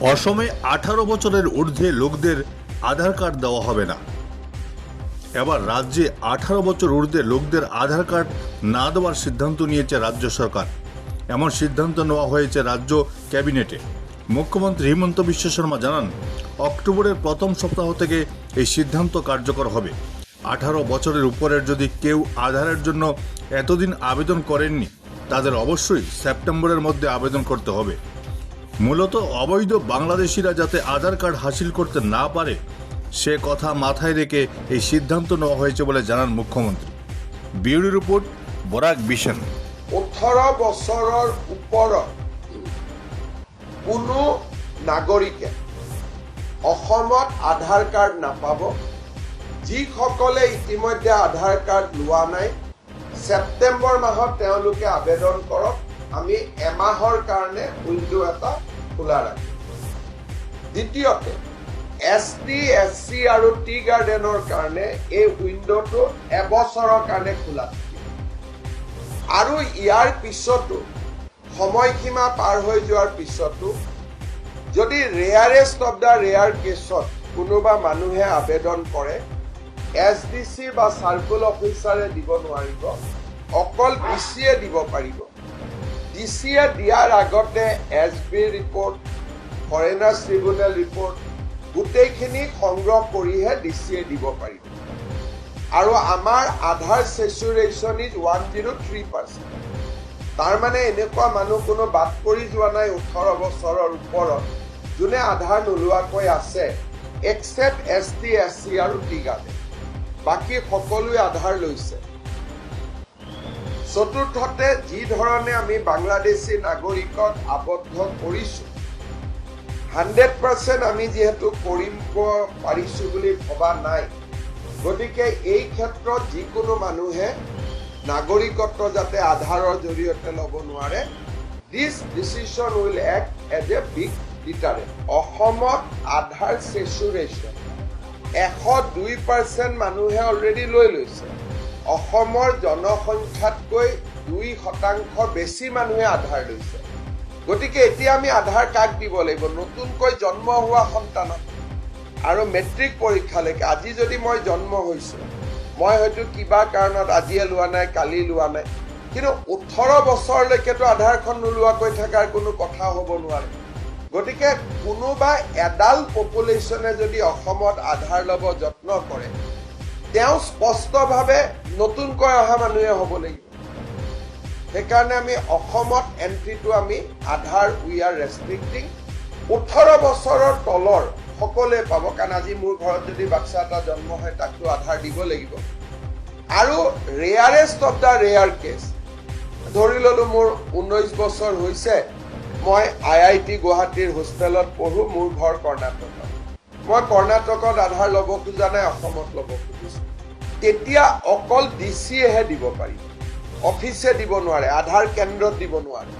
অসমে আঠারো বছরের ঊর্ধ্বে লোকদের আধার কার্ড দেওয়া হবে না। এবার রাজ্যে আঠারো বছর ঊর্ধ্বে লোকদের আধার কার্ড না দেওয়ার সিদ্ধান্ত নিয়েছে রাজ্য সরকার। এমন সিদ্ধান্ত নেওয়া হয়েছে রাজ্য ক্যাবিনেটে। মুখ্যমন্ত্রী হিমন্ত বিশ্ব শর্মা জানান, অক্টোবরের প্রথম সপ্তাহ থেকে এই সিদ্ধান্ত কার্যকর হবে। আঠারো বছরের উপরের যদি কেউ আধারের জন্য এতদিন আবেদন করেননি, তাদের অবশ্যই সেপ্টেম্বরের মধ্যে আবেদন করতে হবে। মূলত অবৈধ বাংলাদেশিরা যাতে আধার কার্ড হাসিল করতে না পারে, সে কথা মাথায় রেখে এই সিদ্ধান্ত নেওয়া হয়েছে বলে জানান মুখ্যমন্ত্রী। Bureau report, Barak Vision. ওঠৰ বছৰৰ ওপৰত কোনো নাগৰিকে অসমত আধাৰ কাৰ্ড নাপাব। যিসকলে ইতিমধ্যে আধাৰ কাৰ্ড লোৱা নাই, ছেপ্টেম্বৰ মাহত তেওঁলোকে আবেদন কৰক। আমি এমাহৰ কাৰণে উইণ্ড' এটা খোলা ৰাখিম। দ্বিতীয়তে, এছ টি এছ চি আৰু টি গাৰ্ডেনৰ কাৰণে এই উইণ্ড'টো এবছৰৰ কাৰণে খোলা থাকিব। আৰু ইয়াৰ পিছতো, সময়সীমা পাৰ হৈ যোৱাৰ পিছতো, যদি ৰেয়াৰেষ্ট অফ দ্য ৰেয়াৰ কেছত কোনোবা মানুহে আবেদন কৰে, এছ ডি চি বা চাৰ্কুল অফিচাৰে দিব নোৱাৰিব, অকল ডি চিয়ে দিব পাৰিব। ডি চিয়ে দিয়াৰ আগতে S B report foreigners tribunal report গোটেইখিনি সংগ্ৰহ কৰিহে ডি দিব পাৰিব। আৰু আমাৰ Aadhaar saturation is one zero' three percent তাৰমানে এনেকুৱা মানুহ কোনো বাদ পৰি যোৱা নাই ওঠৰ বছৰৰ ওপৰত, যোনে আধাৰ নোলোৱাকৈ আছে except S T S C আৰু টি গাৰ্ডে বাকী সকলোৱে আধাৰ লৈছে। চতুৰ্থতে যি আমি বাংলাদেশী নাগৰিকক আবদ্ধ কৰিছোঁ, হাণ্ড্ৰেড পাৰ্চেণ্ট আমি যিহেতু কৰিব পাৰিছোঁ বুলি ভবা নাই। গতিকে এই ক্ষেত্ৰত যিকোনো মানুহে নাগৰিকত্ব যাতে আধাৰৰ জৰিয়তে ল'ব নোৱাৰে this decision will act as a big deterrent অসমত আধাৰ চেচুৰেশ্যন এশ দুই পাৰ্চেণ্ট মানুহে অলৰেডি লৈ লৈছে। অসমৰ জনসংখ্যাতকৈ দুই শতাংশ বেছি মানুহে আধাৰ লৈছে। গতিকে এতিয়া আমি আধাৰ কাক দিব লাগিব নতুনকৈ জন্ম হোৱা সন্তানক। আৰু মেট্ৰিক পৰীক্ষালৈকে আজি যদি মই জন্ম হৈছোঁ মই হয়তো কিবা কাৰণত আজিয়ে লোৱা নাই কালি লোৱা নাই। কিন্তু ওঠৰ বছৰলৈকেতো আধাৰখন নোলোৱাকৈ থকাৰ কোনো কথা হ'ব নোৱাৰে। গতিকে কোনোবা এডাল পপুলেশ্যনে যদি অসমত আধাৰ ল'ব যত্ন কৰে তেওঁ স্পষ্টভাৱে নতুনকৈ অহা মানুহে হ'ব লাগিব। সেইকাৰণে আমি অসমত এণ্ট্ৰিটো আমি আধাৰ উই আৰ ৰেষ্ট্ৰিক্টিং ওঠৰ বছৰৰ তলৰ সকলোৱে পাব কাৰণ আজি মোৰ ঘৰত যদি বাচ্ছা এটা জন্ম হয় তাকতো আধাৰ দিব লাগিব। আৰু rarest of the rare case ধৰি ল'লোঁ মোৰ ঊনৈছ বছৰ হৈছে মই আই আই টি গুৱাহাটীৰ হোষ্টেলত পঢ়োঁ মোৰ ঘৰ কৰ্ণাটকত। মই কৰ্ণাটকত আধাৰ ল'ব খোজা নাই অসমত ল'ব খুজিছোঁ। তেতিয়া অকল ডি চিয়েহে দিব পাৰিব অফিচে দিব নোৱাৰে আধাৰ কেন্দ্ৰত দিব নোৱাৰে।